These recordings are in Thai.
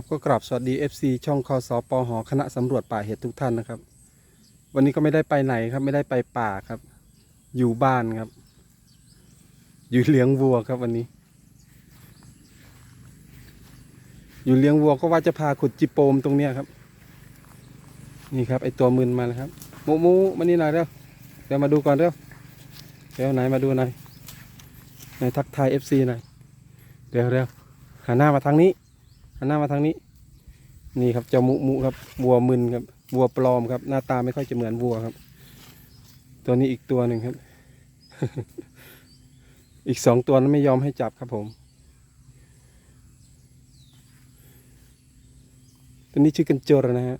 ครับก็กราบสวัสดี FC ช่องคอสอปอหอคณะสำรวจป่าเห็ดทุกท่านนะครับ วันนี้ก็ไม่ได้ไปไหนครับ ไม่ได้ไปป่าครับ อยู่บ้านครับ อยู่เลี้ยงวัวครับวันนี้ อยู่เลี้ยงวัวก็ว่าจะพาขุดจิโปมตรงเนี้ยครับ นี่ครับไอตัวมึนมาแล้วครับมูมูมานี่หน่อยเร็วเดี๋ยวมาดูก่อนเร็วเดี๋ยวไหนมาดูหน่อยไหนทักทาย FC หน่อยเร็วเร็วหันหน้ามาทางนี้ หันหน้ามาทางนี้ นี่ครับเจ้ามุมุครับวัวมึนครับวัวปลอมครับ หน้าตาไม่ค่อยจะเหมือนวัวครับ ตัวนี้อีกตัวหนึ่งครับ อีกสองตัวนั้นไม่ยอมให้จับครับผม ตัวนี้ชื่อกันจรนะฮะ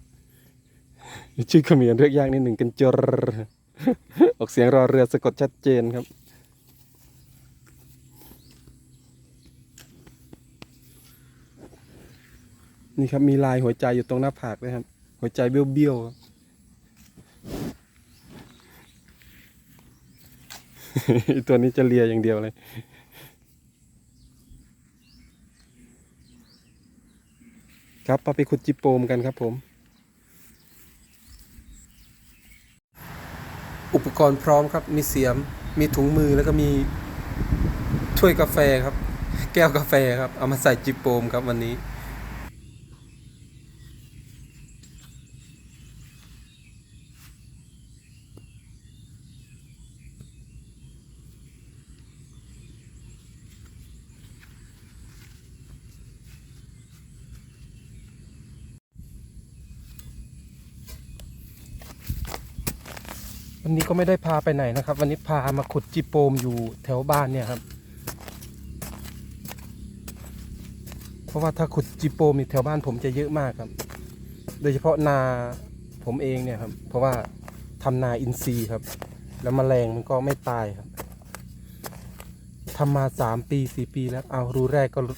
ชื่อเขมิ้นเรียกยากนิดหนึ่งกันจรออกเสียงรอเรือสะกดชัดเจนครับ นี่ครับมีลายหัวใจอยู่ตรงหน้าผากด้วยครับ หัวใจเบี้ยวๆครับตัวนี้จะเลียอย่างเดียวเลย ครับไปขุดจิโปมกันครับผม อุปกรณ์พร้อมครับ มีเสียม มีถุงมือแล้วก็มีถ้วยกาแฟครับ แก้วกาแฟครับ เอามาใส่จิโปมครับวันนี้ วันนี้ก็ไม่ได้พาไปไหนนะครับ วันนี้พามาขุดจิโปมอยู่แถวบ้านเนี่ยครับ เพราะว่าถ้าขุดจิโปมนี่แถวบ้านผมจะเยอะมากครับ โดยเฉพาะนาผมเองเนี่ยครับ เพราะว่าทำนาอินทรีย์ครับ แล้วมแมลงมันก็ไม่ตายครับทำมาสามปีสี่ปีแล้ว เอารูแรกก็รู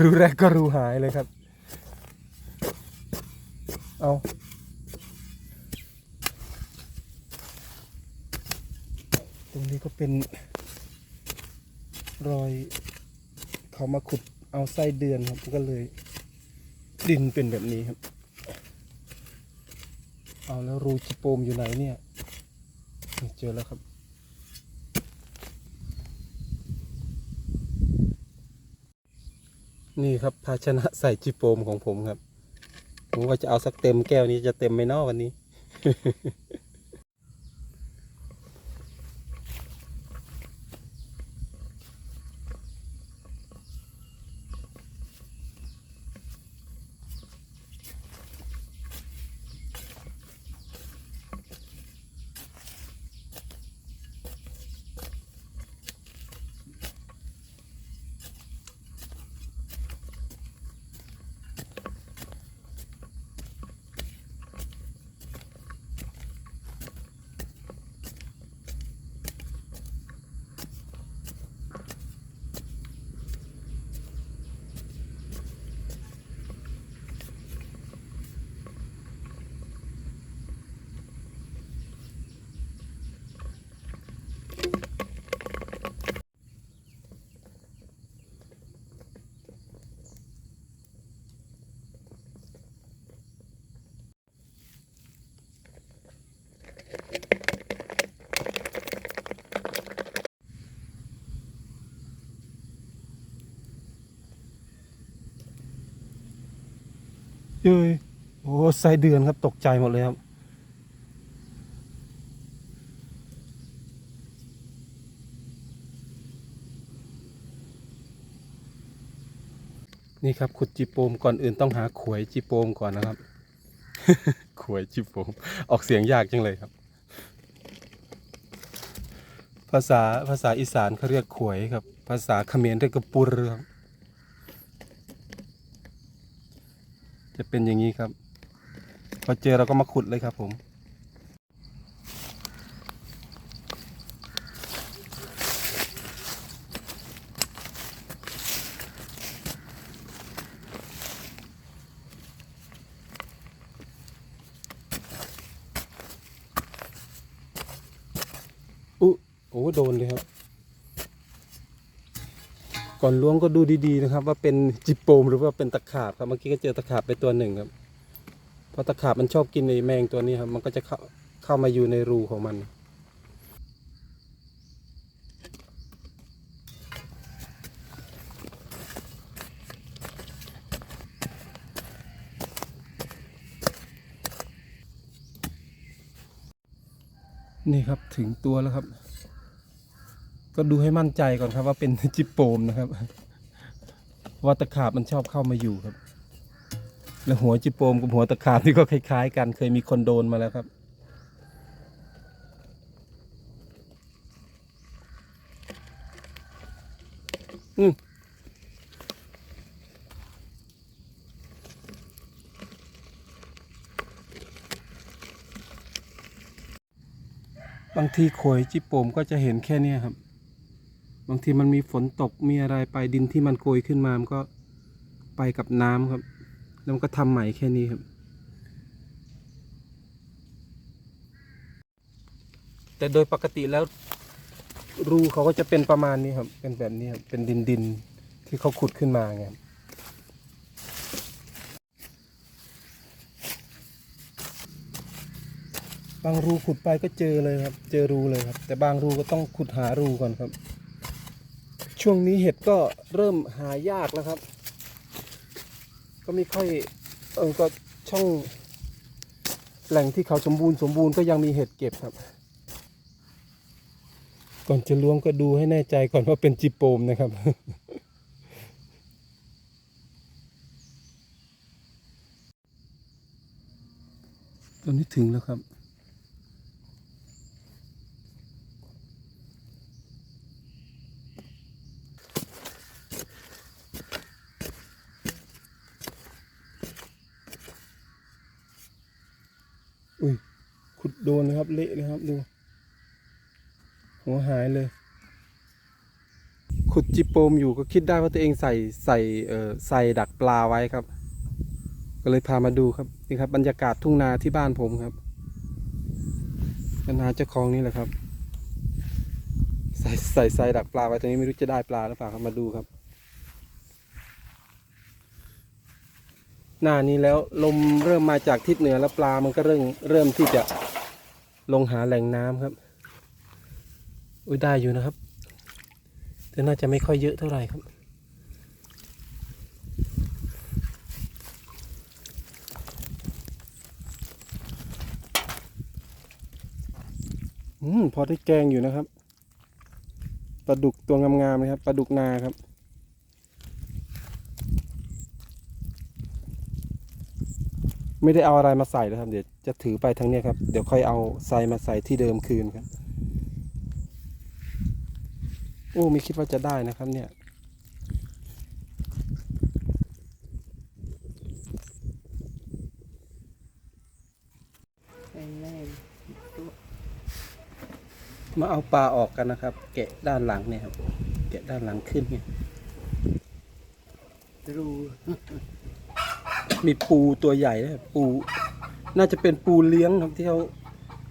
รูแรกก็รูหายเลยครับ เอา ตรงนี้ ก็เป็น รอย เขามาขุดเอาไส้เดือนครับก็เลย ดินเป็นแบบนี้ครับ เอาแล้วรูจิโปมอยู่ไหนเนี่ย เจอแล้วครับนี่ครับภาชนะใส่จิโปมของผมครับ ผมว่าจะเอาสักเต็มแก้วนี้จะเต็มไหมนอวันนี้ เย้ยโอ้ไส้เดือนครับตกใจหมดเลยครับนี่ครับขุดจีโปมก่อนอื่นต้องหาขวยจีโปมก่อนนะครับ ขวยจีโปมออกเสียงยากจังเลยครับ ภาษาภาษาอีสานเขาเรียกขวยครับ ภาษาเขมรเรียกกระปุรครับ จะเป็นอย่างนี้ครับ พอเจอเราก็มาขุดเลยครับผม อุ๊โอ้โดนเลยครับ ก่อนล้วงก็ดูดีๆนะครับ ว่าเป็นจิปโปมหรือว่าเป็นตะขาบครับเมื่อกี้ก็เจอตะขาบไปตัวหนึ่งครับเพราะตะขาบมันชอบกินในแมงตัวนี้ครับ มันก็จะเข้าเข้ามาอยู่ในรูของมันนี่ครับถึงตัวแล้วครับ ก็ดูให้มั่นใจก่อนครับว่าเป็นจิปโปมนะครับ ว่าตะขาบมันชอบเข้ามาอยู่ครับ แล้วหัวจิปโปมกับหัวตะขาบนี่ก็คล้ายๆ กันเคยมีคนโดนมาแล้วครับอืมบางทีโขยจิปโปมก็จะเห็นแค่นี้ครับ บางทีมันมีฝนตกมีอะไรไปดินที่มันโกยขึ้นมา มันก็ไปกับน้ำครับ แล้วมันก็ทำใหม่แค่นี้ครับ แต่โดยปกติแล้วรูเขาก็จะเป็นประมาณนี้ครับ เป็นแบบนี้ครับ เป็นดินดินที่เขาขุดขึ้นมาไงบางรูขุดไปก็เจอเลยครับ เจอรูเลยครับ แต่บางรูก็ต้องขุดหารูก่อนครับ ช่วงนี้เห็ดก็เริ่มหายากแล้วครับ ก็ไม่ค่อยเออก็ช่องแหล่งที่เขาสมบูรณ์สมบูรณ์ก็ยังมีเห็ดเก็บครับ ก่อนจะล้วงก็ดูให้แน่ใจก่อนว่าเป็นจิโปมนะครับ ตอนนี้ถึงแล้วครับ อุ้ยขุด โดนนะครับ เละเลยครับ ดู หัวหายเลย ขุดจิโปมอยู่ก็คิดได้ว่าตัวเองใส่ใส่เอ่อใส่ดักปลาไว้ครับ ก็เลยพามาดูครับนี่ครับ บรรยากาศทุ่งนาที่บ้านผมครับปัญหาเจ้าของนี่แหละครับ ใส่ใส่ใส่ดักปลาไว้ตรงนี้ไม่รู้จะได้ปลาหรือเปล่าครับมาดูครับหน้านี้แล้วลมเริ่มมาจากทิศเหนือแล้วปลามันก็เริ่มเริ่มที่จะ ลงหาแหล่งน้ำครับ อุ้ยได้อยู่นะครับ แต่น่าจะไม่ค่อยเยอะเท่าไหร่ครับ อืมพอได้แกงอยู่นะครับปลาดุกตัวงามๆเลยครับปลาดุกนาครับไม่ได้เอาอะไรมาใส่แล้วครับเดี๋ยว จะถือไปทางเนี้ยครับ เดี๋ยวค่อยเอาใส่มาใส่ที่เดิมคืนครับ โอ้ไม่คิดว่าจะได้นะครับเนี่ยไปเลยมาเอาปลาออกกันนะครับ แกะด้านหลังเนี่ยครับ แกะด้านหลังขึ้นเนี่ยรูมีปูตัวใหญ่นะครับปู น่าจะเป็นปูเลี้ยงครับที่เขา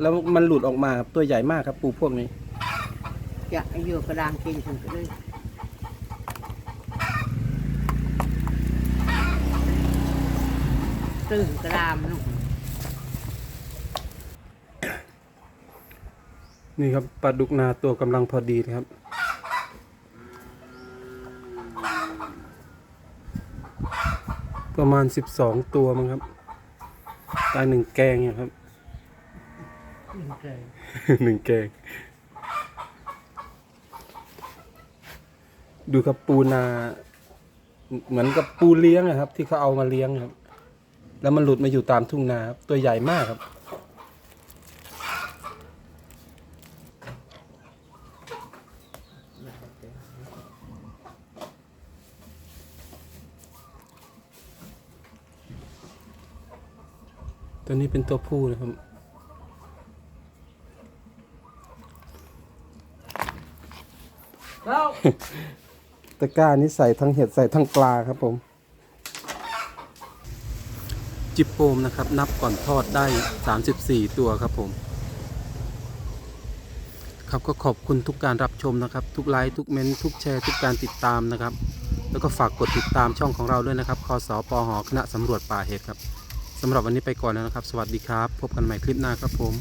แล้วมันหลุดออกมาครับตัวใหญ่มากครับ ปูพวกนี้ จะอยู่กระดางกินถึงก็เลยตื่นกระดามลูกนี่ครับปลาดุกนาตัวกำลังพอดีนะครับ ประมาณสิบสองตัวมั้งครับ ได้หนึ่งแกงเนี่ยครับกินเลยหนึ่งแกง ดูครับปูนา เหมือนกับปูเลี้ยงนะครับ ที่เขาเอามาเลี้ยงครับ แล้วมันหลุดมาอยู่ตามทุ่งนาครับตัวใหญ่มากครับ ตัวนี้เป็นตัวผู้นะครับ แล้วตะกร้านี้ใส่ทั้งเห็ดใส่ทั้งปลาครับผม จิบโปมนะครับ นับก่อนทอดได้ 34 ตัวครับผม ครับก็ขอบคุณทุกการรับชมนะครับ ทุกไลค์ทุกเมนต์ทุกแชร์ ทุกการติดตามนะครับ แล้วก็ฝากกดติดตามช่องของเราด้วยนะครับคอสอปอหอคณะสำรวจป่าเห็ดครับ สำหรับวันนี้ไปก่อนแล้วนะครับ สวัสดีครับ พบกันใหม่คลิปหน้าครับผม